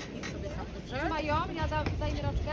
środka. Chodź. Trzymaj ją, ja da, daj mi roczkę.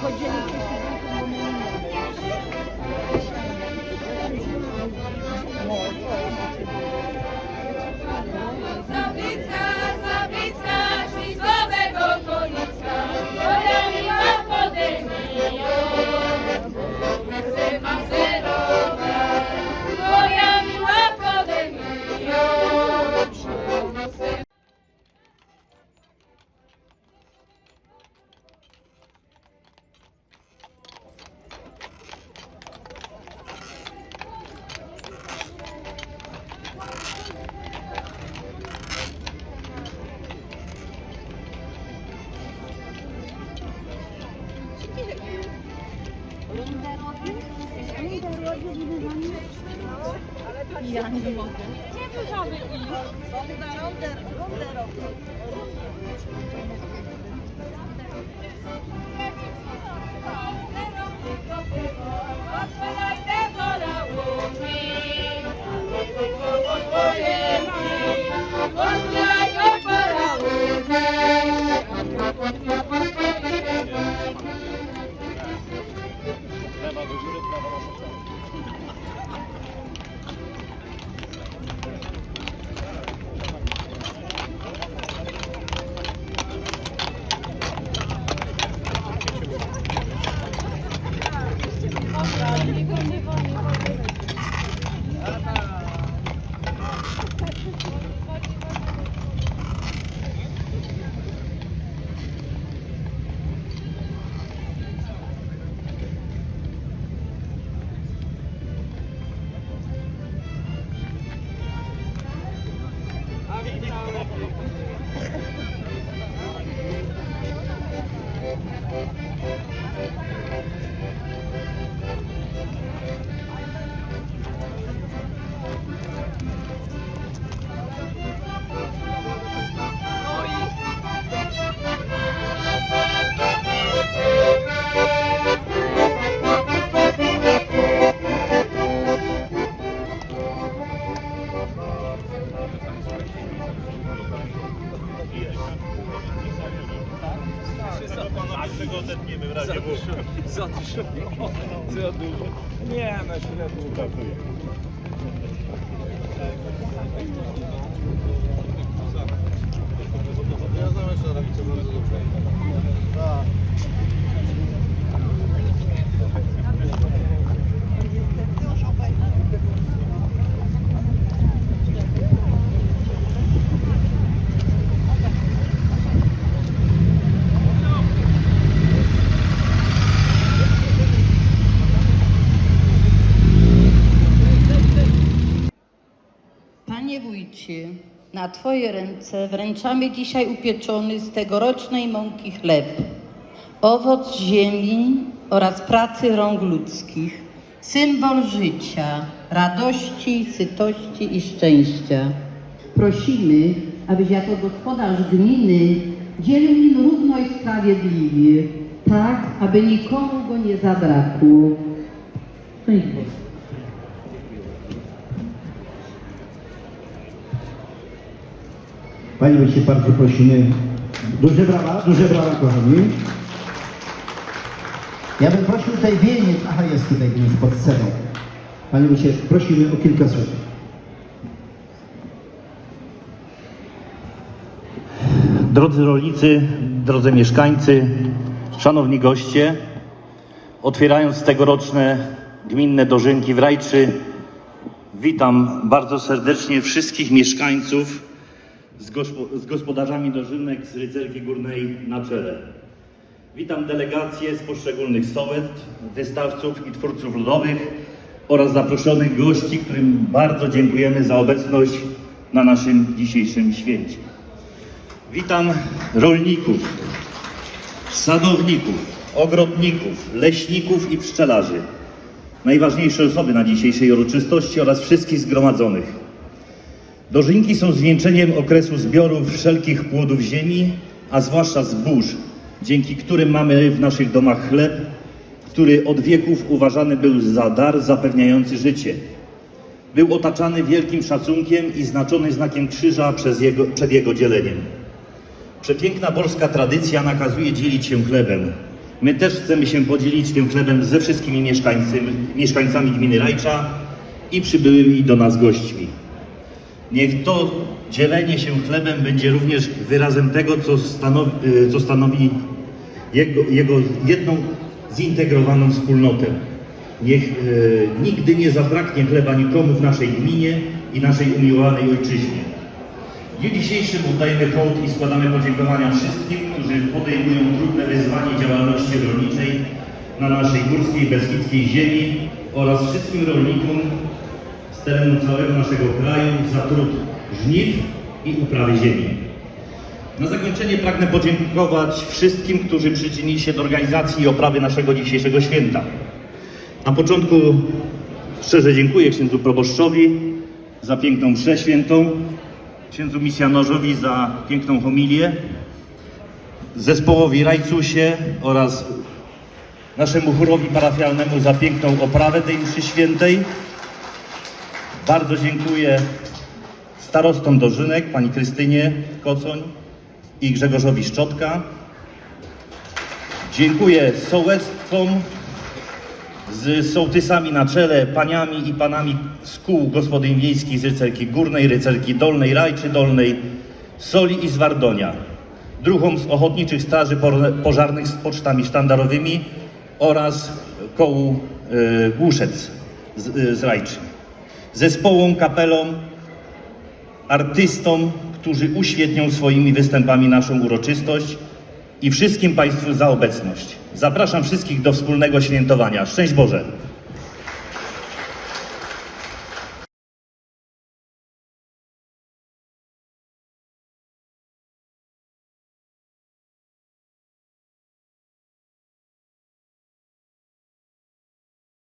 Kocanın Otwieraj te korałówki, Ja znam jeszcze rawicę bardzo dobrze. Tak. Na Twoje ręce wręczamy dzisiaj upieczony z tegorocznej mąki chleb, owoc ziemi oraz pracy rąk ludzkich, symbol życia, radości, sytości i szczęścia. Prosimy, abyś jako gospodarz gminy dzielił nim równo i sprawiedliwie, tak aby nikomu go nie zabrakło. Szczęść. Panie Wójcie, bardzo prosimy. Duże brawa, duże brawa, kochani. Ja bym prosił tutaj wieniec. Aha, jest tutaj wieniec pod sceną. Panie Wójcie, prosimy o kilka słów. Drodzy rolnicy, drodzy mieszkańcy, szanowni goście, otwierając tegoroczne gminne dożynki w Rajczy, witam bardzo serdecznie wszystkich mieszkańców z, gospo- z gospodarzami dożynek z Rycerki Górnej na czele. Witam delegacje z poszczególnych sołectw, wystawców i twórców ludowych oraz zaproszonych gości, którym bardzo dziękujemy za obecność na naszym dzisiejszym święcie. Witam rolników, sadowników, ogrodników, leśników i pszczelarzy. Najważniejsze osoby na dzisiejszej uroczystości oraz wszystkich zgromadzonych. Dożynki są zwieńczeniem okresu zbiorów wszelkich płodów ziemi, a zwłaszcza zbóż, dzięki którym mamy w naszych domach chleb, który od wieków uważany był za dar zapewniający życie. Był otaczany wielkim szacunkiem i znaczony znakiem krzyża przez jego, przed jego dzieleniem. Przepiękna polska tradycja nakazuje dzielić się chlebem. My też chcemy się podzielić tym chlebem ze wszystkimi mieszkańcami, mieszkańcami gminy Rajcza i przybyłymi do nas gośćmi. Niech to dzielenie się chlebem będzie również wyrazem tego, co stanowi, y, co stanowi jego, jego jedną zintegrowaną wspólnotę. Niech y, nigdy nie zabraknie chleba nikomu w naszej gminie i naszej umiłowanej ojczyźnie. W dniu dzisiejszym oddajemy hołd i składamy podziękowania wszystkim, którzy podejmują trudne wyzwanie działalności rolniczej na naszej górskiej, beskidzkiej ziemi oraz wszystkim rolnikom z terenu całego naszego kraju za trud żniw i uprawy ziemi. Na zakończenie pragnę podziękować wszystkim, którzy przyczynili się do organizacji i oprawy naszego dzisiejszego święta. Na początku szczerze dziękuję księdzu proboszczowi za piękną mszę świętą, księdzu misjonarzowi za piękną homilię, zespołowi Rajcusie oraz naszemu chórowi parafialnemu za piękną oprawę tej mszy świętej. Bardzo dziękuję starostom Dożynek, pani Krystynie Kocoń i Grzegorzowi Szczotka. Dziękuję sołectwom z sołtysami na czele, paniami i panami z kół gospodyń wiejskich z Rycerki Górnej, Rycerki Dolnej, Rajczy Dolnej, Soli i z Wardonia, druhom z Ochotniczych Straży Pożarnych z pocztami sztandarowymi oraz kołu e, Głuszec z, e, z Rajczy, zespołom, kapelom, artystom, którzy uświetnią swoimi występami naszą uroczystość i wszystkim Państwu za obecność. Zapraszam wszystkich do wspólnego świętowania. Szczęść Boże!